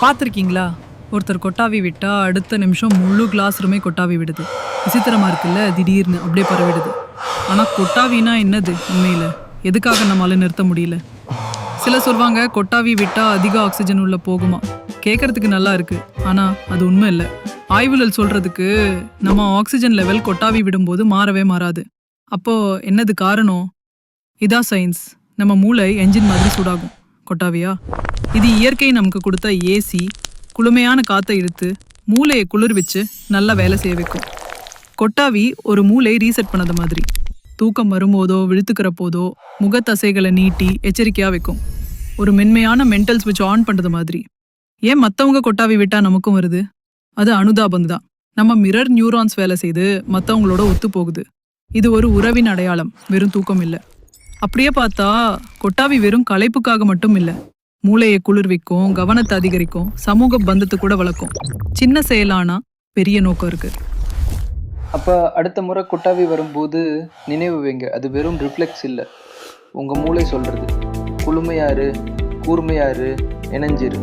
பார்த்துருக்கீங்களா? ஒருத்தர் கொட்டாவி விட்டால் அடுத்த நிமிஷம் முழு கிளாஸ் ரூமே கொட்டாவி விடுது. விசித்திரமாக இருக்குல்ல? திடீர்னு அப்படியே பரவிடுது. ஆனால் கொட்டாவினா என்னது உண்மையில்? எதுக்காக நம்மளால நிறுத்த முடியல? சில சொல்வாங்க கொட்டாவி விட்டால் அதிக ஆக்சிஜன் உள்ள போகுமா? கேட்கறதுக்கு நல்லா இருக்கு. ஆனால் அது உண்மை இல்லை. ஆய்வுகள் சொல்றதுக்கு நம்ம ஆக்சிஜன் லெவல் கொட்டாவி விடும்போது மாறவே மாறாது. அப்போ என்னது காரணம்? இதான் சயின்ஸ் நம்ம மூளை என்ஜின் மாதிரி சூடாகும். கொட்டாவியா? இது இயற்கை நமக்கு கொடுத்த ஏசி குளுமையான காற்றை இழுத்து மூளையை குளிர்விச்சு நல்லா வேலை செய்ய வைக்கும். கொட்டாவி ஒரு மூளை ரீசெட் பண்ணது மாதிரி. தூக்கம் வரும்போதோ விழுத்துக்கிற போதோ முகத்தசைகளை நீட்டி எச்சரிக்கையாக வைக்கும். ஒரு மென்மையான மென்டல் ஸ்விட்ச் ஆன் பண்ணுறது மாதிரி. ஏன் மற்றவங்க கொட்டாவி விட்டால் நமக்கும் வருது? அது அனுதாபம் தான். நம்ம மிரர் நியூரான்ஸ் வேலை செய்து மற்றவங்களோட ஒத்து போகுது இது ஒரு உறவின் அடையாளம். வெறும் தூக்கம் இல்லை. அப்படியே பார்த்தா கொட்டாவி வெறும் களைப்புக்காக மட்டும் இல்லை. மூளையை குளிர்விக்கும் கவனத்தை அதிகரிக்கும் சமூக பந்தத்தை கூட வளர்க்கும். சின்ன செயலானா பெரிய நோக்கம் இருக்கு. அப்போ அடுத்த முறை கொட்டாவி வரும்போது நினைவு வைங்க அது வெறும் ரிஃப்ளெக்ஸ் இல்லை. உங்கள் மூளை சொல்கிறது குளுமையாரு கூர்மையாரு இணைஞ்சிரு.